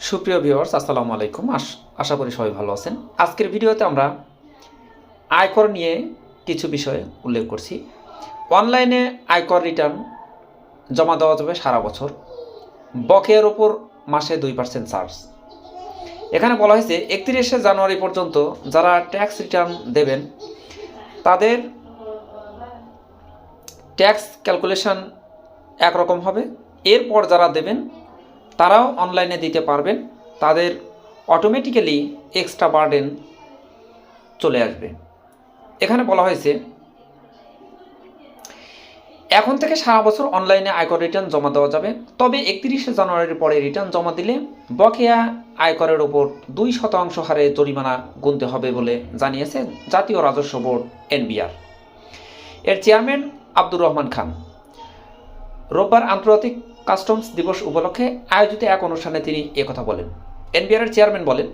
সুপ্রিয় ভিউয়ার্স আসসালামু আলাইকুম। আশ- করি সবাই ভালো আছেন। আজকের ভিডিওতে আমরা আয়কর নিয়ে কিছু বিষয় উল্লেখ করছি। অনলাইনে আয়কর রিটার্ন জমা দেওয়া যাবে সারা বছর। বকেয়ার ওপর মাসে দুই পার্সেন্ট চার্জ এখানে বলা হয়েছে, একত্রিশে জানুয়ারি পর্যন্ত যারা ট্যাক্স রিটার্ন দেবেন, তাদের ট্যাক্স ক্যালকুলেশন একরকম হবে। এরপর যারা দেবেন তারাও অনলাইনে দিতে পারবেন। তাদের অটোমেটিক্যালি এক্সট্রা বার্ডেন চলে আসবে। এখানে বলা হয়েছে, এখন থেকে সারা বছর অনলাইনে আয়কর রিটার্ন জমা দেওয়া যাবে। তবে একত্রিশে জানুয়ারির পরে রিটার্ন জমা দিলে বকেয়া আয়করের ওপর দুই শতাংশ হারে জরিমানা গুনতে হবে বলে জানিয়েছে জাতীয় রাজস্ব বোর্ড, এনবিআর। এর চেয়ারম্যান আব্দুর রহমান খান। রোববার আন্তর্জাতিক কাস্টমস দিবস উপলক্ষে আয়োজিত এক অনুষ্ঠানে তিনি একথা বলেন। এনবিআর চেয়ারম্যান বলেন,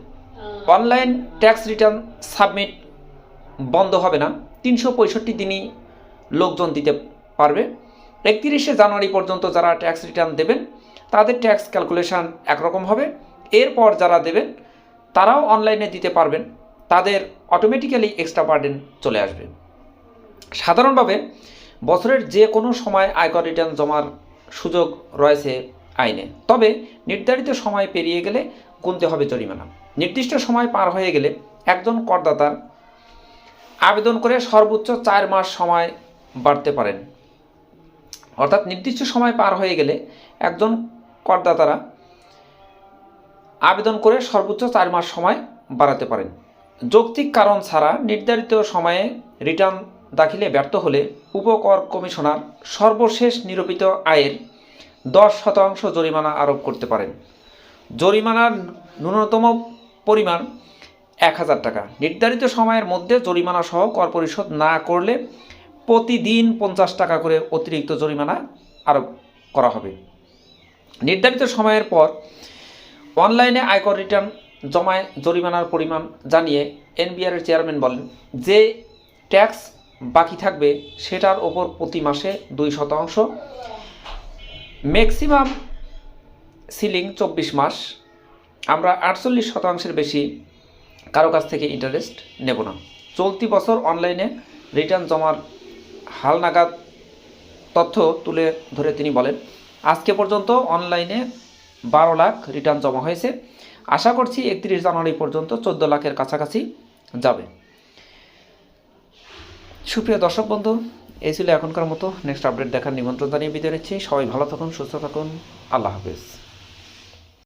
অনলাইন ট্যাক্স রিটার্ন সাবমিট বন্ধ হবে না। তিনশো পঁয়ষট্টি দিনই লোকজন দিতে পারবে। একত্রিশে জানুয়ারি পর্যন্ত যারা ট্যাক্স রিটার্ন দেবেন, তাদের ট্যাক্স ক্যালকুলেশন একরকম হবে। এরপর যারা দেবেন, তারাও অনলাইনে দিতে পারবেন। তাদের অটোমেটিক্যালি এক্সট্রা বার্ডেন চলে আসবে। সাধারণভাবে বছরের যে কোনো সময় আয়কর রিটার্ন জমার সুযোগ রয়েছে আইনে। তবে নির্ধারিত সময় পেরিয়ে গেলে গুনতে হবে জরিমানা। নির্দিষ্ট সময় পার হয়ে গেলে একজন করদাতার আবেদন করে সর্বোচ্চ চার মাস সময় বাড়তে পারেন। অর্থাৎ নির্দিষ্ট সময় পার হয়ে গেলে একজন করদাতারা আবেদন করে সর্বোচ্চ চার মাস সময় বাড়াতে পারেন। যৌক্তিক কারণ ছাড়া নির্ধারিত সময়ে রিটার্ন দাখিলে ব্যর্থ হলে উপকর কমিশনার সর্বশেষ নিরূপিত আয়ের দশ শতাংশ জরিমানা আরোপ করতে পারেন। জরিমানার ন্যূনতম পরিমাণ এক হাজার টাকা। নির্ধারিত সময়ের মধ্যে জরিমানা সহ কর পরিশোধ না করলে প্রতিদিন পঞ্চাশ টাকা করে অতিরিক্ত জরিমানা আরোপ করা হবে। নির্ধারিত সময়ের পর অনলাইনে আয়কর রিটার্ন জমায় জরিমানার পরিমাণ জানিয়ে এনবিআর এর চেয়ারম্যান বলেন যে ট্যাক্স বাকি থাকবে সেটার ওপর প্রতি মাসে দুই শতাংশ। ম্যাক্সিমাম সিলিং চব্বিশ মাস। আমরা আটচল্লিশ শতাংশের বেশি কারও কাছ থেকে ইন্টারেস্ট নেব না। চলতি বছর অনলাইনে রিটার্ন জমার হালনাগাদ তথ্য তুলে ধরে তিনি বলেন, আজকে পর্যন্ত অনলাইনে বারো লাখ রিটার্ন জমা হয়েছে। আশা করছি একত্রিশ জানুয়ারি পর্যন্ত চোদ্দ লাখের কাছাকাছি যাবে। সুপ্রিয় দর্শক বন্ধু, এই ছিল এখনকার মতো। নেক্সট আপডেট দেখার নিমন্ত্রণ জানিয়ে বিদায় নিচ্ছি। সবাই ভালো থাকুন, সুস্থ থাকুন। আল্লাহ হাফিজ।